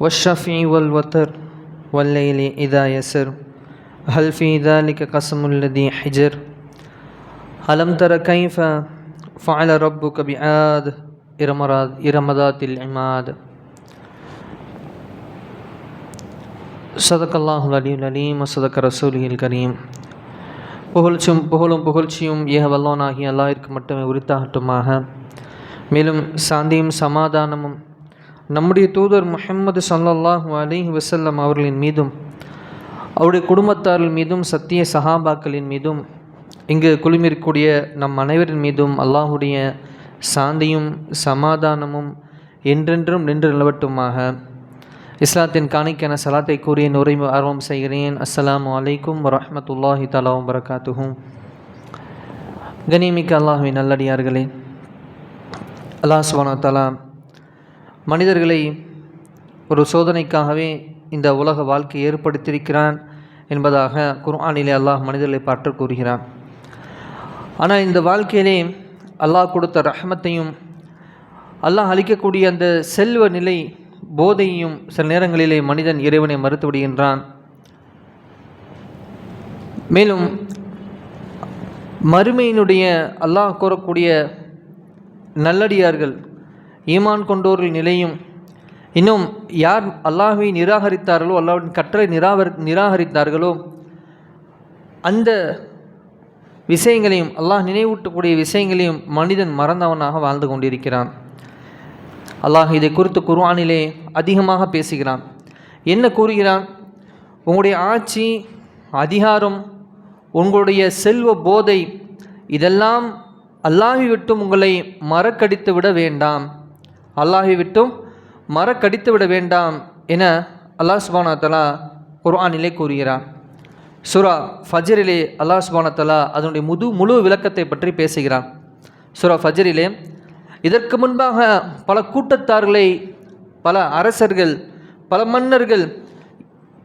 والشفع والوتر والليل إذا يسر هل في ذلك قسم الذي حجر ألم تر كيف فعل ربك بعاد إرم ذات العماد صدق الله العلي العليم وصدق رسوله الكريم புகழ்ச்சும் புகழும் புகழ்ச்சியும் ஏக வல்லோனாகி அல்லாஹிற்கு மட்டுமே உரித்தாகட்டுமாக மேலும் சாந்தியும் சமாதானமும் நம்முடைய தூதர் முஹம்மது ஸல்லல்லாஹு அலைஹி வசல்லம் அவர்களின் மீதும் அவருடைய குடும்பத்தார்கள் மீதும் சத்திய சஹாபாக்களின் மீதும் இங்கு குழுமிருக்கக்கூடிய நம் அனைவரின் மீதும் அல்லாஹுடைய சாந்தியும் சமாதானமும் என்றென்றும் நின்று நிலவட்டுமாக. இஸ்லாத்தின் காணிக்கான சலாத்தை கூறிய நுரை ஆர்வம் செய்கிறேன். அஸ்லாம் வலைக்கும் வரமத்துல்லாஹி தலா வரகாத்துகும் கனிமிக்க அல்லாஹுவின் நல்லடியார்களே அல்லாஹ் சுபானா தலா மனிதர்களை ஒரு சோதனைக்காகவே இந்த உலக வாழ்க்கை ஏற்படுத்தியிருக்கிறான் என்பதாக குர்ஆனிலே அல்லாஹ் மனிதர்களை பார்த்து கூறுகிறான். ஆனால் இந்த வாழ்க்கையிலே அல்லாஹ் கொடுத்த ரஹமத்தையும் அல்லாஹ் அளிக்கக்கூடிய அந்த செல்வ நிலை போதையையும் சில நேரங்களிலே மனிதன் இறைவனை மறுத்துவிடுகின்றான் மேலும் மறுமையினுடைய அல்லாஹ் கூறக்கூடிய நல்லடியார்கள் ஈமான் கொண்டோரில் நிலையும். இன்னும் யார் அல்லாஹை நிராகரித்தார்களோ அல்லாவின் கற்றலை நிராகரி நிராகரித்தார்களோ அந்த விஷயங்களையும் அல்லாஹ் நினைவூட்டக்கூடிய விஷயங்களையும் மனிதன் மறந்தவனாக வாழ்ந்து கொண்டிருக்கிறான். அல்லாஹ் இதை குறித்து குர்ஆனிலே அதிகமாக பேசுகிறான். என்ன கூறுகிறான்? உங்களுடைய ஆட்சி அதிகாரம் உங்களுடைய செல்வ போதை இதெல்லாம் அல்லாஹி விட்டும் உங்களை மறக்கடித்து விட வேண்டாம். அல்லாகிவிட்டும் விட்டும் கடித்து விட வேண்டாம் என அல்லாஹ் சுபானத்தலா தலா குர்ஆனிலே கூறுகிறார். சுரா ஃபஜரிலே அல்லாஹ் சுபானத்தலா தலா அதனுடைய முது முழு விளக்கத்தை பற்றி பேசுகிறார். சுரா ஃபஜரிலே இதற்கு முன்பாக பல கூட்டத்தார்களை பல அரசர்கள் பல மன்னர்கள்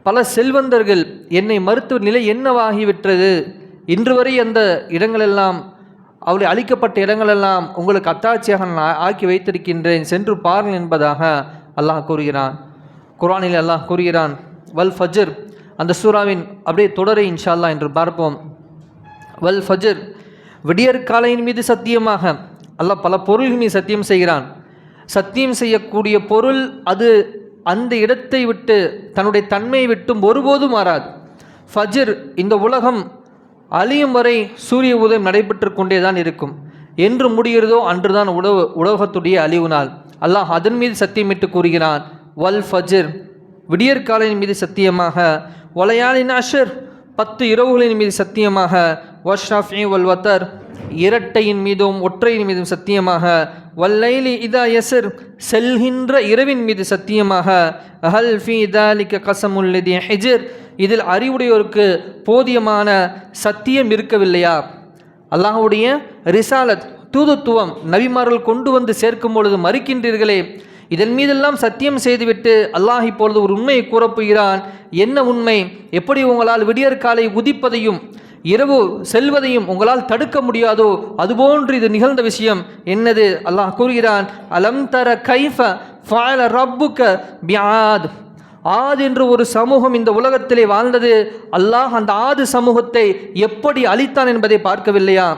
பல செல்வந்தர்கள் என்னை மருத்துவ நிலை என்னவாகிவிட்டது? இன்று வரை அந்த இடங்களெல்லாம் அவளை அழிக்கப்பட்ட இடங்களெல்லாம் உங்களுக்கு அத்தாட்சியாக நான் ஆக்கி வைத்திருக்கின்றேன் சென்று பாருங்கள் என்பதாக அல்லாஹ் கூறுகிறான். குரானில் அல்லாஹ் கூறுகிறான் வல் ஃபஜர். அந்த சூறாவின் அப்படியே தொடரை இன்ஷா அல்லாஹ் என்று பார்ப்போம். வல் ஃபஜர். விடியற் காலையின் மீது சத்தியமாக அல்லாஹ் பல பொருள்கள் மீது சத்தியம் செய்கிறான். சத்தியம் செய்யக்கூடிய பொருள் அது அந்த இடத்தை விட்டு தன்னுடைய தன்மையை விட்டும் ஒருபோதும் மாறாது. ஃபஜர் இந்த உலகம் அழியும் வரை சூரிய உதயம் நடைபெற்று கொண்டே தான் இருக்கும். என்று முடிகிறதோ அன்றுதான் உலக உலகத்துடைய அழிவு நாள் அல்லாஹ் அதன் மீது சத்தியமிட்டு கூறுகிறான். வல் ஃபஜிர் விடியற்காலின் மீது சத்தியமாக. ஒலையாளின் அஷர் பத்து இரவுகளின் மீது சத்தியமாக. வஷ்ரஃபி வல் வத்தர் இரட்டையின் மீதும் ஒற்றையின் மீதும் சத்தியமாக வல்லைலி இதா எசர் செல்கின்ற இரவின் மீது சத்தியமாக அஹல் ஃபி தாலிக்க கசமுல்லதி ஹெஜிர் இதில் அறிவுடையோருக்கு போதியமான சத்தியம் இருக்கவில்லையா? அல்லாஹுடைய ரிசாலத் தூதுத்துவம் நபிமார்கள் கொண்டு வந்து சேர்க்கும் பொழுது மறுக்கின்றீர்களே இதன் மீதெல்லாம் சத்தியம் செய்துவிட்டு அல்லாஹ் இப்பொழுது ஒரு உண்மையை கூறப்போகிறான் என்ன உண்மை? எப்படி உங்களால் விடியற்காலை உதிப்பதையும் இரவு செல்வதையும் உங்களால் தடுக்க முடியாதோ அதுபோன்று இது நிகழ்ந்த விஷயம். என்னது? அல்லாஹ் கூறுகிறான் அலம் தர கைஃப ஃபால ரப்புக்க பியாத் ஆது என்று ஒரு சமூகம் இந்த உலகத்திலே வாழ்ந்தது. அல்லாஹ் அந்த ஆது சமூகத்தை எப்படி அழித்தான் என்பதை பார்க்கவில்லையா?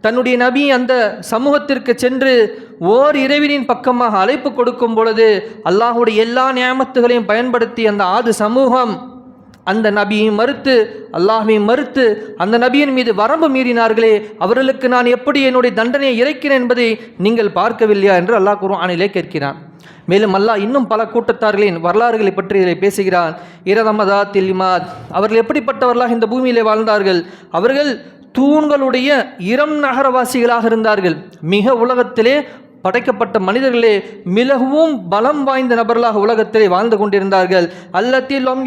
தன்னுடைய நபி அந்த சமூகத்திற்கு சென்று ஓர் இறைவனின் பக்கமாக அழைப்பு கொடுக்கும் பொழுது அல்லாஹுடைய எல்லா நியமத்துகளையும் பயன்படுத்தி அந்த ஆது சமூகம் அந்த நபியை மறுத்து அல்லாஹை மறுத்து அந்த நபியின் மீது வரம்பு மீறினார்களே அவர்களுக்கு நான் எப்படி என்னுடைய தண்டனையை இறைக்கிறேன் என்பதை நீங்கள் பார்க்கவில்லையா என்று அல்லாஹ் குர்ஆனிலே கேட்கிறான். மேலும் அல்லாஹ் இன்னும் பல கூட்டத்தார்களின் வரலாறுகளை பற்றி இதை பேசுகிறான். இரதமதா தில்லிமாத் அவர்கள் எப்படிப்பட்டவர்களாக இந்த பூமியிலே வாழ்ந்தார்கள்? அவர்கள் தூண்களுடைய இரம் நகரவாசிகளாக இருந்தார்கள். மிக உலகத்திலே படைக்கப்பட்ட மனிதர்களே மிகவும் பலம் வாய்ந்த நபர்களாக உலகத்திலே வாழ்ந்து கொண்டிருந்தார்கள். அல்லத்திலும்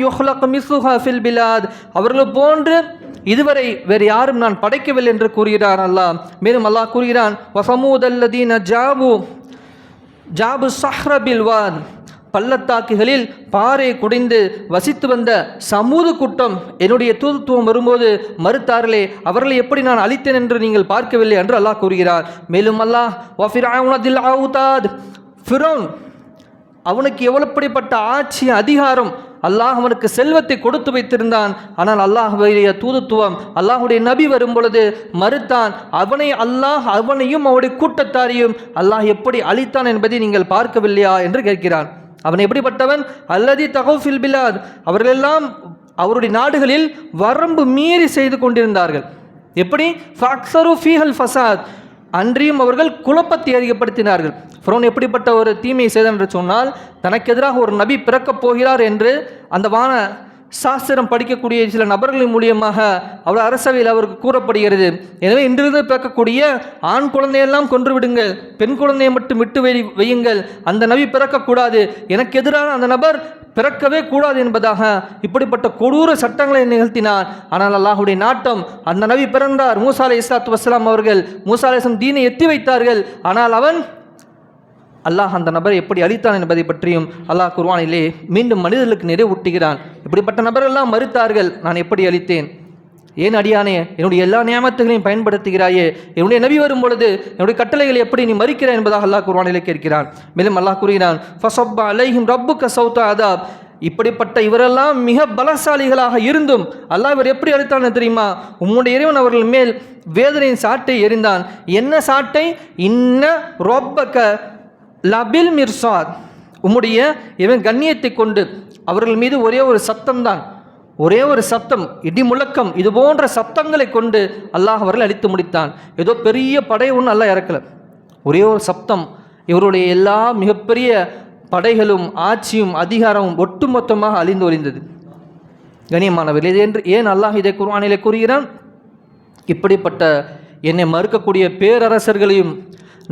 ஃபில் பிலாத். அவர்கள் போன்று இதுவரை வேறு யாரும் நான் படைக்கவில்லை என்று கூறுகிறான் அல்லாஹ். மேலும் அல்லாஹ் கூறுகிறான் வசமூதல்லதீன ஜாபு ஜாபு சஹ்ரபில்வான் பள்ளத்தாக்குகளில் பாறை குடைந்து வசித்து வந்த சமூக கூட்டம் என்னுடைய தூதுத்துவம் வரும்போது மறுத்தார்களே அவர்களை எப்படி நான் அழித்தேன் என்று நீங்கள் பார்க்கவில்லை என்று அல்லாஹ் கூறுகிறார். மேலும் அல்லாஹ் ஃபிரோன் அவனுக்கு எவ்வளவுப்படிப்பட்ட ஆட்சி அதிகாரம் அல்லாஹ் அவனுக்கு செல்வத்தை கொடுத்து வைத்திருந்தான். ஆனால் அல்லாஹுடைய தூதுத்துவம் அல்லாஹுடைய நபி வரும் பொழுது மறுத்தான் அவனை அல்லாஹ் அவனையும் அவனுடைய கூட்டத்தாரையும் அல்லாஹ் எப்படி அழித்தான் என்பதை நீங்கள் பார்க்கவில்லையா? என்று கேட்கிறான். அவன் எப்படிப்பட்டவன்? அல்லதி தகோஃபில் பிலாத். அவர்களெல்லாம் அவருடைய நாடுகளில் வரம்பு மீறி செய்து கொண்டிருந்தார்கள். எப்படி? ஃபாக்சரு ஃபீஹல் ஃபசாத். அன்றியும் அவர்கள் குழப்பத்தை அதிகப்படுத்தினார்கள். ஃப்ரோன் எப்படிப்பட்ட ஒரு தீமையை செய்தான் என்று சொன்னால் தனக்கு எதிராக ஒரு நபி பிறக்கப் போகிறார் என்று அந்த வான சாஸ்திரம் படிக்கக்கூடிய சில நபர்களின் மூலியமாக அவர் அரசவையில் அவருக்கு கூறப்படுகிறது. எனவே இன்றிருந்து பிறக்கக்கூடிய ஆண் குழந்தையெல்லாம் கொன்று விடுங்கள் பெண் குழந்தையை மட்டும் விட்டு வை வையுங்கள். அந்த நபி பிறக்கக்கூடாது. எனக்கு எதிரான அந்த நபர் பிறக்கவே கூடாது என்பதாக இப்படிப்பட்ட கொடூர சட்டங்களை நிகழ்த்தினார். ஆனால் அல்லாஹுடைய நாட்டம் அந்த நபி பிறந்தார். மூசா அலை இஸ்லாத்து வஸ்லாம் அவர்கள் மூசா அலிஸ்லாம் தீனை எத்தி வைத்தார்கள். ஆனால் அவன் அல்லாஹ் அந்த நபரை எப்படி அழித்தான் என்பதை பற்றியும் அல்லாஹ் குர்வானிலே மீண்டும் மனிதர்களுக்கு நிறைவூட்டுகிறான் இப்படிப்பட்ட நபரெல்லாம் மறுத்தார்கள் நான் எப்படி அழித்தேன்? ஏன் அடியானே என்னுடைய எல்லா நியமத்துகளையும் பயன்படுத்துகிறாயே? என்னுடைய நபி வரும் பொழுது என்னுடைய கட்டளைகளை எப்படி நீ மறிக்கிறாய் என்பதாக அல்லாஹ் குர்வானிலே கேட்கிறான். மேலும் அல்லாஹ் கூறுகிறான் ஃபசப்பா அலைஹிம் ரப்பு கசௌத்தா அதாப். இப்படிப்பட்ட இவரெல்லாம் மிக பலசாலிகளாக இருந்தும் அல்லாஹ் இவர் எப்படி அழித்தான்னு தெரியுமா? உம்முடைய இறைவன் அவர்கள் மேல் வேதனையின் சாட்டை எறிந்தான். என்ன சாட்டை? இன்ன ரொப்பக்க லபில் மிர்சாத். உம்முடைய இவன் கண்ணியத்தை கொண்டு அவர்கள் மீது ஒரே ஒரு சத்தம்தான். ஒரே ஒரு சத்தம் இடி முழக்கம் இது போன்ற சத்தங்களை கொண்டு அல்லாஹ் அவர்கள் அழித்து முடித்தான். ஏதோ பெரிய படை ஒன்று அல்லாஹ் இறக்கல. ஒரே ஒரு சப்தம் இவருடைய எல்லா மிகப்பெரிய படைகளும் ஆட்சியும் அதிகாரமும் ஒட்டுமொத்தமாக அழிந்து ஒழிந்தது கண்ணியமானவர்கள் இது என்று ஏன் அல்லாஹ் இதை குர்வானிலே கூறுகிறான்? இப்படிப்பட்ட என்னை மறுக்கக்கூடிய பேரரசர்களையும்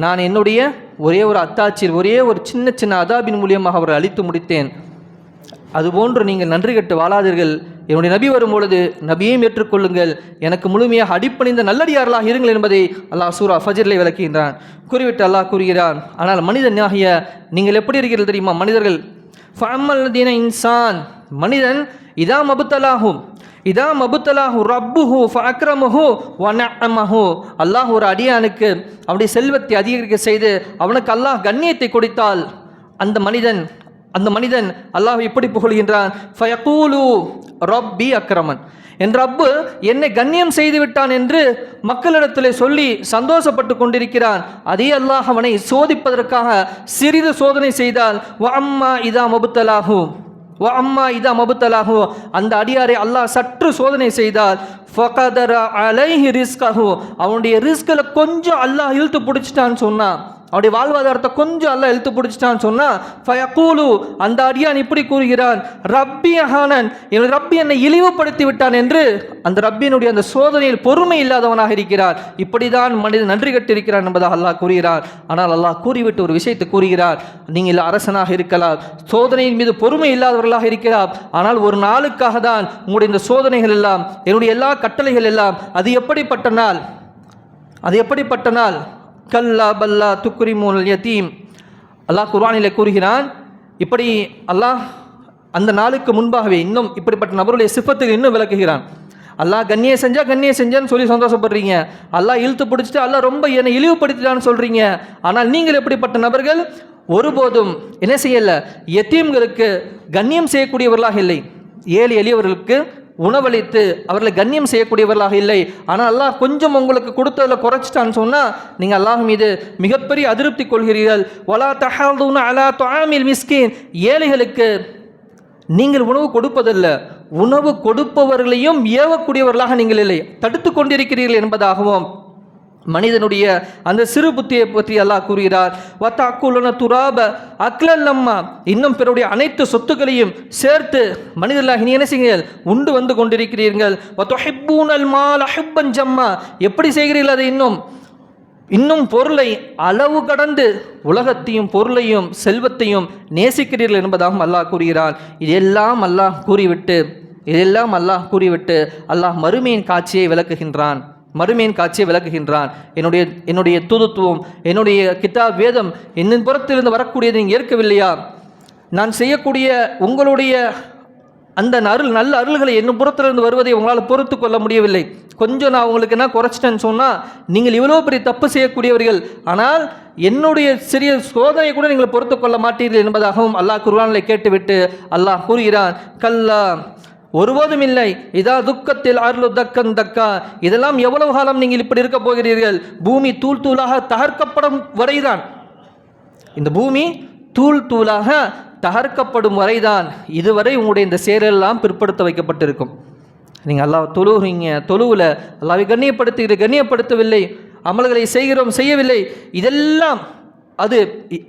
நான் என்னுடைய ஒரே ஒரு அத்தாட்சியில் ஒரே ஒரு சின்ன சின்ன அதாபின் மூலியமாக அவரை அழித்து முடித்தேன். அதுபோன்று நீங்கள் நன்றி கட்டு வாழாதீர்கள். என்னுடைய நபி வரும் பொழுது நபியையும் ஏற்றுக்கொள்ளுங்கள். எனக்கு முழுமையாக அடிப்பணிந்த நல்லடியார்களாக இருங்கள் என்பதை அல்லாஹ் சூரா ஃபஜிர்லை விளக்குகின்றான். கூறிவிட்டு அல்லாஹ் கூறுகிறான் ஆனால் மனிதன் ஆகிய நீங்கள் எப்படி இருக்கிறீர்கள் தெரியுமா மனிதர்கள்? ஃபஅம்மல் தீன இன்சான். மனிதன் இதாம் அபுத்தலாகும் இதா மபுத்தலாஹு ரப்புஹு ஃபஅக்ரமஹு வனஅமஹு. அல்லாஹ் ஒரு அடியானுக்கு அவனுடைய செல்வத்தை அதிகரிக்க செய்து அவனுக்கு அல்லாஹ் கண்ணியத்தை கொடுத்தால் அந்த மனிதன் அந்த மனிதன் அல்லாஹ் எப்படி புகழ்கின்றான் ஃபயகூலு ரப்பி அக்ரமன். என் ரப்பு என்னை கண்ணியம் செய்து விட்டான் என்று மக்களிடத்தில் சொல்லி சந்தோஷப்பட்டு கொண்டிருக்கிறான். அதே அல்லாஹ் அவனை சோதிப்பதற்காக சிறிது சோதனை செய்தால் வ அம்மா இதா மபுத்தலாகும் வ அம்மா இதா மபுத்தலாஹு. அந்த அடியாரை அல்லாஹ் சற்று சோதனை செய்தால் ஃபகதர அலைஹி ரிஸ்காகும் அவனுடைய ரிஸ்கில் கொஞ்சம் அல்லாஹ் இழுத்து பிடிச்சிட்டான்னு சொன்னான். அவருடைய வாழ்வாதாரத்தை கொஞ்சம் அல்ல இழுத்து பிடிச்சிட்டான்னு சொன்னால் ஃபயக்கூலு அந்த அடியான் இப்படி கூறுகிறான் ரப்பி அஹானன் என் ரப்பி என்னை இழிவுபடுத்தி விட்டான் என்று அந்த ரப்பியினுடைய அந்த சோதனையில் பொறுமை இல்லாதவனாக இருக்கிறார். இப்படிதான் மனிதன் நன்றி கட்டிருக்கிறான் என்பதாக அல்லாஹ் கூறுகிறார். ஆனால் அல்லாஹ் கூறிவிட்டு ஒரு விஷயத்தை கூறுகிறார். நீங்கள் அரசனாக இருக்கலாம் சோதனையின் மீது பொறுமை இல்லாதவர்களாக இருக்கிறார் ஆனால் ஒரு நாளுக்காக தான் உங்களுடைய இந்த சோதனைகள் எல்லாம் என்னுடைய எல்லா கட்டளைகள் எல்லாம் அது எப்படிப்பட்ட நாள்? அது எப்படிப்பட்ட நாள்? கல்லா பல்லா துக்குரிமூல் யதீம். அல்லாஹ் குர்வானிலே கூறுகிறான் இப்படி அல்லாஹ் அந்த நாளுக்கு முன்பாகவே இன்னும் இப்படிப்பட்ட நபருடைய சிப்பத்துக்கு இன்னும் விளக்குகிறான். அல்லாஹ் கண்ணியை செஞ்சா கண்ணியை செஞ்சான்னு சொல்லி சந்தோஷப்படுறீங்க. அல்லாஹ் இழுத்து பிடிச்சிட்டு அல்லாஹ் ரொம்ப என்னை இழிவுபடுத்திட்டான்னு சொல்கிறீங்க ஆனால் நீங்கள் எப்படிப்பட்ட நபர்கள்? ஒருபோதும் என்ன செய்யலை? எத்தீம்களுக்கு கண்ணியம் செய்யக்கூடியவர்களாக இல்லை. ஏழு எளியவர்களுக்கு உணவளித்து அவர்களை கண்ணியம் செய்யக்கூடியவர்களாக இல்லை. ஆனால் அல்லாஹ் கொஞ்சம் உங்களுக்கு கொடுத்ததில் குறைச்சிட்டான்னு சொன்னால் நீங்கள் அல்லாஹ் மீது மிகப்பெரிய அதிருப்தி கொள்கிறீர்கள். வலா தஹாதுன அலா தொழாமில் மிஸ்கின். ஏழைகளுக்கு நீங்கள் உணவு கொடுப்பதில்லை. உணவு கொடுப்பவர்களையும் ஏவக்கூடியவர்களாக நீங்கள் இல்லை. தடுத்து கொண்டிருக்கிறீர்கள் என்பதாகவும் மனிதனுடைய அந்த சிறு புத்தியை பற்றி அல்லாஹ் கூறுகிறார். வத்த அக்குலன துராப அக்லல்லம்மா. இன்னும் பிறருடைய அனைத்து சொத்துக்களையும் சேர்த்து மனிதர்களாக நீ என்ன செய்யுங்கள் உண்டு வந்து கொண்டிருக்கிறீர்கள். வத்தொஹிப்பூனல் மால் அஹிப்பன் ஜம்மா. எப்படி செய்கிறீர்கள் அதை இன்னும்? இன்னும் பொருளை அளவு கடந்து உலகத்தையும் பொருளையும் செல்வத்தையும் நேசிக்கிறீர்கள் என்பதாகவும் அல்லாஹ் கூறுகிறான். இதெல்லாம் அல்லாஹ் கூறிவிட்டு இதெல்லாம் அல்லாஹ் கூறிவிட்டு அல்லாஹ் மறுமையின் காட்சியை விளக்குகின்றான். மறுமையின் காட்சியை விளக்குகின்றான். என்னுடைய என்னுடைய தூதுத்துவம் என்னுடைய கிதா வேதம் என்னின் புறத்திலிருந்து வரக்கூடியதை நீங்கள் ஏற்கவில்லையா? நான் செய்யக்கூடிய உங்களுடைய அந்த அருள் நல்ல அருள்களை என்னும் புறத்திலிருந்து வருவதை உங்களால் பொறுத்து கொள்ள முடியவில்லை. கொஞ்சம் நான் உங்களுக்கு என்ன குறைச்சிட்டேன்னு சொன்னால் நீங்கள் இவ்வளோ பெரிய தப்பு செய்யக்கூடியவர்கள். ஆனால் என்னுடைய சிறிய சோதனை கூட நீங்கள் பொறுத்து கொள்ள மாட்டீர்கள் என்பதாகவும் அல்லாஹ் குர்ஆனில் கேட்டுவிட்டு அல்லாஹ் கூறுகிறான் கல்லா ஒருபோதும் இல்லை இதா துக்கத்தில் அருளு தக்கன் தக்கா. இதெல்லாம் எவ்வளவு காலம் நீங்கள் இப்படி இருக்க போகிறீர்கள்? பூமி தூள் தூளாக தகர்க்கப்படும் வரைதான். இந்த பூமி தூள் தூளாக தகர்க்கப்படும் வரைதான். இதுவரை உங்களுடைய இந்த செயலெல்லாம் பிற்படுத்த வைக்கப்பட்டிருக்கும். நீங்கள் அல்லாஹ் தொழுகிறீங்க தொழுவில் அல்லாவை கண்ணியப்படுத்துகிற கண்ணியப்படுத்தவில்லை. அமல்களை செய்கிறோம் செய்யவில்லை. இதெல்லாம் அது இ-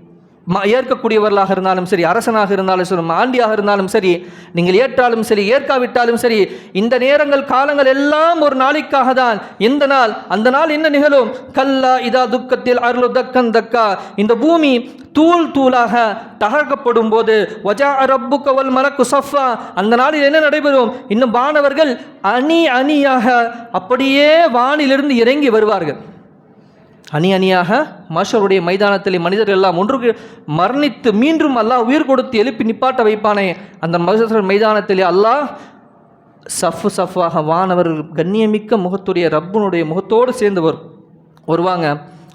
ஏற்கக்கூடியவர்களாக இருந்தாலும் சரி அரசனாக இருந்தாலும் சரி ஆண்டியாக இருந்தாலும் சரி நீங்கள் ஏற்றாலும் சரி ஏற்காவிட்டாலும் சரி இந்த நேரங்கள் காலங்கள் எல்லாம் ஒரு நாளைக்காக தான். இந்த நாள் அந்த நாள் என்ன நிகழும்? கல்லா இதா துக்கத்தில் அருளு தக்கன் தக்கா. இந்த பூமி தூள் தூளாக தகர்க்கப்படும் போது வஜா அரபு கவல் மலக்கு சஃபா. அந்த நாளில் என்ன நடைபெறும்? இன்னும் வானவர்கள் அணி அணியாக அப்படியே வானிலிருந்து இறங்கி வருவார்கள். அணி அணியாக மஷருடைய மைதானத்தில் மனிதர்கள் எல்லாம் ஒன்றுக்கு மரணித்து மீண்டும் அல்லாஹ் உயிர் கொடுத்து எழுப்பி நிப்பாட்ட வைப்பானே. அந்த மகசர் மைதானத்தில் அல்லாஹ் சஃப்பு சஃப்பாக வானவர்கள் கண்ணியமிக்க முகத்துடைய ரப்புனுடைய முகத்தோடு சேர்ந்து வரும் வருவாங்க.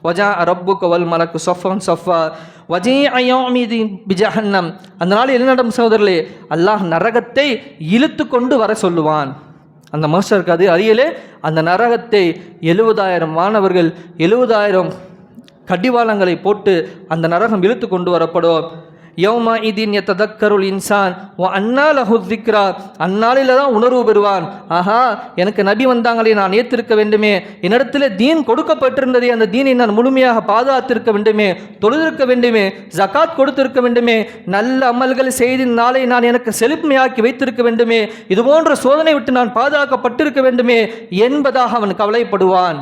வஜா ரப்பு கவல் மலக்கு சஃபன் சஃபா. வஜே அயோமிதி பிஜஹன்னம். அந்த நாள் என்ன நடம் சகோதரர்களே? அல்லாஹ் நரகத்தை இழுத்து கொண்டு வர சொல்லுவான். அந்த மாஸ்டருக்கு அது அறியலே அந்த நரகத்தை எழுபதாயிரம் மாணவர்கள் எழுபதாயிரம் கடிவாளங்களை போட்டு அந்த நரகம் இழுத்து கொண்டு வரப்படும். யௌமா இதின் எத்ததக்கருள் இன்சான் ஓ அந்நாள் அஹுதிக்ரா அந்நாளில் தான் உணர்வு பெறுவான். ஆஹா எனக்கு நபி வந்தாங்களே நான் ஏற்றிருக்க வேண்டுமே. என்னிடத்தில் தீன் கொடுக்கப்பட்டிருந்ததே அந்த தீனை நான் முழுமையாக பாதுகாத்திருக்க வேண்டுமே. தொழுதிருக்க வேண்டுமே. ஜகாத் கொடுத்திருக்க வேண்டுமே. நல்ல அமல்கள் செய்து நாளை நான் எனக்கு செழுமையாக்கி வைத்திருக்க வேண்டுமே. இது போன்ற சோதனை விட்டு நான் பாதுகாக்கப்பட்டிருக்க வேண்டுமே என்பதாக அவன் கவலைப்படுவான்.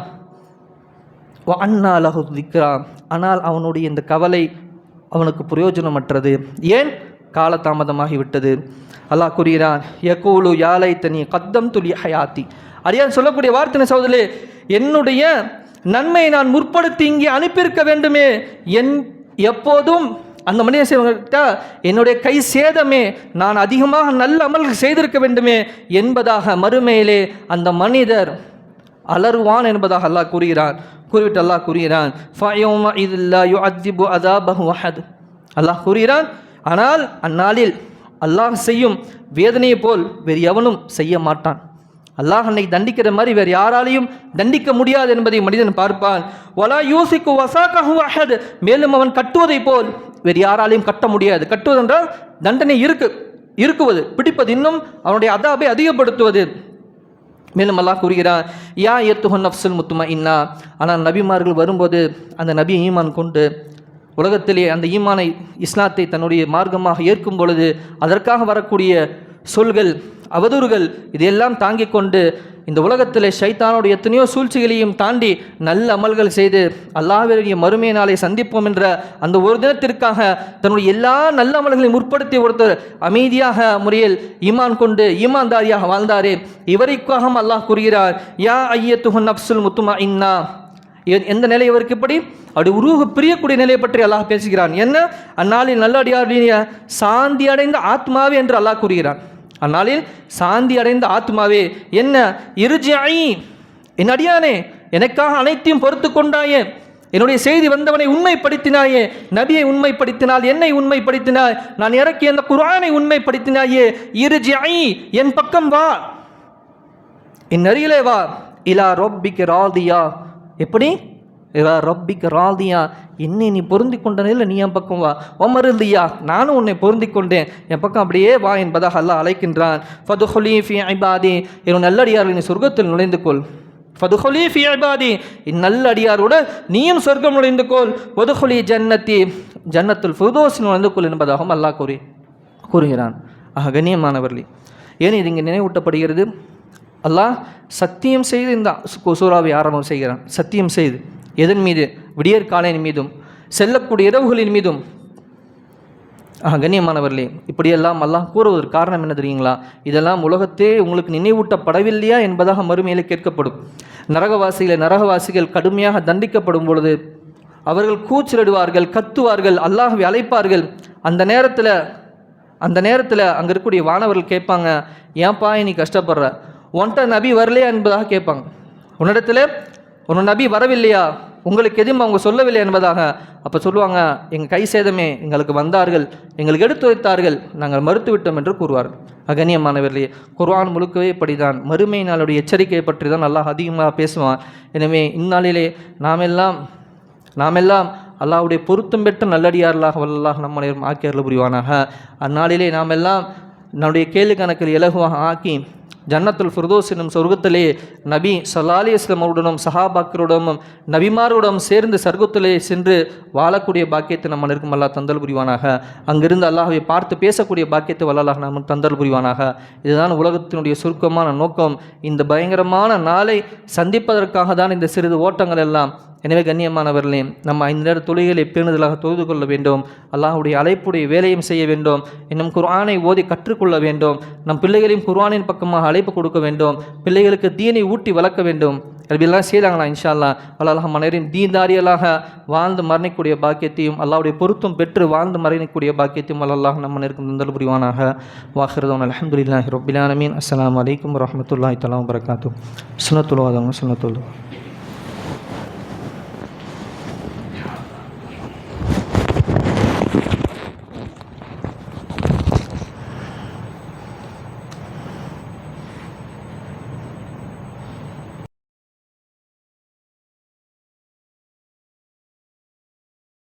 அண்ணா திக்ரா ஆனால் அவனுடைய இந்த கவலை அவனுக்கு பிரயோஜனமற்றது. ஏன்? காலதாமதமாகிவிட்டது அல்லாஹ் கூறுகிறான் யகூலு யாலை தனி கத்தம் துலி ஹயாத்தி. அடியான் சொல்லக்கூடிய வார்த்தை சகோதரே என்னுடைய நன்மையை நான் முற்படுத்தி இங்கே அனுப்பியிருக்க வேண்டுமே. என் எப்போதும் அந்த மனிதன் செய்வங்கிட்ட என்னுடைய கை சேதமே. நான் அதிகமாக நல்ல அமல்கள் செய்திருக்க வேண்டுமே. என்பதாக மறுமையிலே அந்த மனிதர் அலறுவான் என்பதாக அல்லாஹ் கூறுகிறான். கூறிவிட்டு அல்லாஹ் கூறுகிறான் அல்லாஹ் கூறுகிறான் ஆனால் அந்நாளில் அல்லாஹ் செய்யும் வேதனையை போல் வேறு எவனும் செய்ய மாட்டான். அல்லாஹ் அன்னை தண்டிக்கிற மாதிரி வேறு யாராலையும் தண்டிக்க முடியாது என்பதை மனிதன் பார்ப்பான். வலா யூசிக்கு வசாகஹு அஹது மேலும் அவன் கட்டுவதைப் போல் வேறு யாராலையும் கட்ட முடியாது. கட்டுவதென்றால் தண்டனை இருக்கு இருக்குவது பிடிப்பது இன்னும் அவனுடைய அதாபை அதிகப்படுத்துவது. மேலும் அல்லாஹ் கூறுகிறான் யா எத்துஹன் நஃப்சுல் முத்துமா இன்னா ஆனால் நபிமார்கள் வரும்போது அந்த நபி ஈமான் கொண்டு உலகத்திலே அந்த ஈமானை இஸ்லாத்தை தன்னுடைய மார்க்கமாக ஏற்கும் பொழுது அதற்காக வரக்கூடிய சொல்கள் அவதூறுகள் இதையெல்லாம் தாங்கிக் கொண்டு இந்த உலகத்தில் ஷைத்தானோட எத்தனையோ சூழ்ச்சிகளையும் தாண்டி நல்ல அமல்கள் செய்து அல்லாஹ்வுடைய மறுமை நாளை சந்திப்போம் என்ற அந்த ஒரு தினத்திற்காக தன்னுடைய எல்லா நல்ல அமல்களையும் முற்படுத்தி ஒருத்தர் அமைதியாக முறையில் ஈமான் கொண்டு ஈமான்தாரியாக வாழ்ந்தாரே. இவரைக்காகவும் அல்லாஹ் கூறுகிறார் யா ஐயத்துஹன் அப்சுல் முத்துமா இன்னா எ- எந்த நிலை இவருக்கு இப்படி? அப்படி உருவ பிரியக்கூடிய நிலையை பற்றி அல்லாஹ் பேசுகிறான். என்ன? அந்நாளில் நல்லடியாருடைய சாந்தி அடைந்த ஆத்மாவே என்று அல்லாஹ் கூறுகிறான். அந்நாளில் சாந்தி அடைந்த ஆத்மாவே என்ன இருஜாயி என் அடியானே எனக்காக அனைத்தையும் பொறுத்து கொண்டாயே என்னுடைய செய்தி வந்தவனை உண்மைப்படுத்தினாயே நபியை உண்மைப்படுத்தினால் என்னை உண்மைப்படுத்தினாய் நான் இறக்கிய அந்த குரானை உண்மைப்படுத்தினாயே இருஜாயி என் பக்கம் வா. என் அருகிலே வா. இலா ரொப்பிக்கு ராதியா. எப்படி? ரப்பிக் ராதியா என்னை நீ பொருந்தி கொண்ட நிலையில் நீ என் பக்கம் வா. ஒமருந்தியா நானும் உன்னை பொருந்தி கொண்டேன் என் பக்கம் அப்படியே வா என்பதாக அல்லாஹ் அழைக்கின்றான். ஃபதுஹொலி ஃபி ஐபாதி என் நல்லடியார்கள் நீ சொர்க்கத்தில் நுழைந்து கொள் ஃபதுஹொலி ஃபி ஐபாதி இந்நல்ல நல்லடியாரோட நீயும் சொர்க்கம் நுழைந்து கொள் வதுஹுலி ஜன்னத்தி ஜன்னத்துல் ஃபுதோஸ் நுழைந்து கொள் என்பதாகவும் அல்லாஹ் கூறி கூறுகிறான். ஆக கண்ணியமானவர்களே ஏன் இது இங்கே நினைவூட்டப்படுகிறது? அல்லாஹ் சத்தியம் செய்து இந்த சு- சூறாவை ஆரம்பம் செய்கிறான். சத்தியம் செய்து. எதன் மீது? விடியற்காலையின் மீதும் செல்லக்கூடிய இரவுகளின் மீதும். ஆஹ் கண்ணியமானவர்களே இப்படியெல்லாம் அல்லாஹ் கூறுவதற்கு காரணம் என்ன தெரியுங்களா? இதெல்லாம் உலகத்தே உங்களுக்கு நினைவூட்டப்படவில்லையா என்பதாக மறுமையில் கேட்கப்படும். நரகவாசிகளை நரகவாசிகள் கடுமையாக தண்டிக்கப்படும் பொழுது அவர்கள் கூச்சலிடுவார்கள் கத்துவார்கள் அல்லாஹ் அழைப்பார்கள். அந்த நேரத்தில் அந்த நேரத்தில் அங்கே இருக்கக்கூடிய வானவர்கள் கேட்பாங்க ஏன்பா நீ கஷ்டப்படுற? உன்கிட்ட நபி வரலையா? என்பதாக கேட்பாங்க. உன்னிடத்தில் உன்னோட நபி வரவில்லையா? உங்களுக்கு எதுவும் அவங்க சொல்லவில்லை என்பதாக. அப்போ சொல்லுவாங்க எங்கள் கை சேதமே எங்களுக்கு வந்தார்கள் எங்களுக்கு எடுத்து வைத்தார்கள் நாங்கள் மறுத்துவிட்டோம் என்று கூறுவார் அகனியமானவர்களே குர்ஆன் முழுக்கவே இப்படிதான். மறுமை நாளுடைய எச்சரிக்கையை பற்றி தான் நல்லா அதிகமாக பேசுவான். எனவே இந்நாளிலே நாமெல்லாம் நாமெல்லாம் அல்லாவுடைய பொருத்தம் பெற்ற நல்லடியார்களாக வல்லாக நம்மளை ஆக்கியர்கள் புரிவானாக. அந்நாளிலே நாமெல்லாம் நம்முடைய கேள்வி கணக்கில் இலகுவாக ஆக்கி ஜன்னத்துல் ஃபிர்தோஸ் என்னும் சொர்க்கத்திலே நபி சல்லா இஸ்லாம் அவருடனும் சஹாபாக்கருடனும் நபிமாருடன் சேர்ந்து சர்க்கத்திலே சென்று வாழக்கூடிய பாக்கியத்தை நம்ம இருக்கும் அல்லாஹ் தந்தல் புரிவானாக. அங்கிருந்து அல்லாஹை பார்த்து பேசக்கூடிய பாக்கியத்தை வல்லாஹ் நம்ம தந்தல் புரிவானாக. இதுதான் உலகத்தினுடைய சுருக்கமான நோக்கம். இந்த பயங்கரமான நாளை சந்திப்பதற்காக தான் இந்த சிறிது ஓட்டங்கள் எல்லாம் எனவே கண்ணியமானவர்களே நம்ம ஐந்து நேர தொழுகைகளை பேணுதலாக தொழுது கொள்ள வேண்டும். அல்லாஹுடைய அழைப்புடைய வேலையும் செய்ய வேண்டும். இன்னும் குர்ஆனை ஓதி கற்றுக்கொள்ள வேண்டும். நம் பிள்ளைகளையும் குர்ஆனின் பக்கமாக அழைப்பு கொடுக்க வேண்டும். பிள்ளைகளுக்கு தீனை ஊட்டி வளர்க்க வேண்டும். இப்படிலாம் செய்தாங்களா? இன்ஷா அல்லா அல்லாஹ் மனைவரின் தீன்தாரியலாக வாழ்ந்து மரணிக்கூடிய பாக்கியத்தையும் அல்லாவுடைய பொருத்தம் பெற்று வாழ்ந்து மரணிக்கூடிய பாக்கியத்தையும் அல்லாஹ் நம்ம இருக்கும் தந்தல் புரிவானாக. வாஹிரதவன் அலமதுல்லாஹி ரொபிலானமீன் அஸ்லாம் அலைக்கும் வரஹ்மத்துல்லாஹி தலாம் வரகாத்து சுனத்துல்வாதவங்க சுனத்துல்வா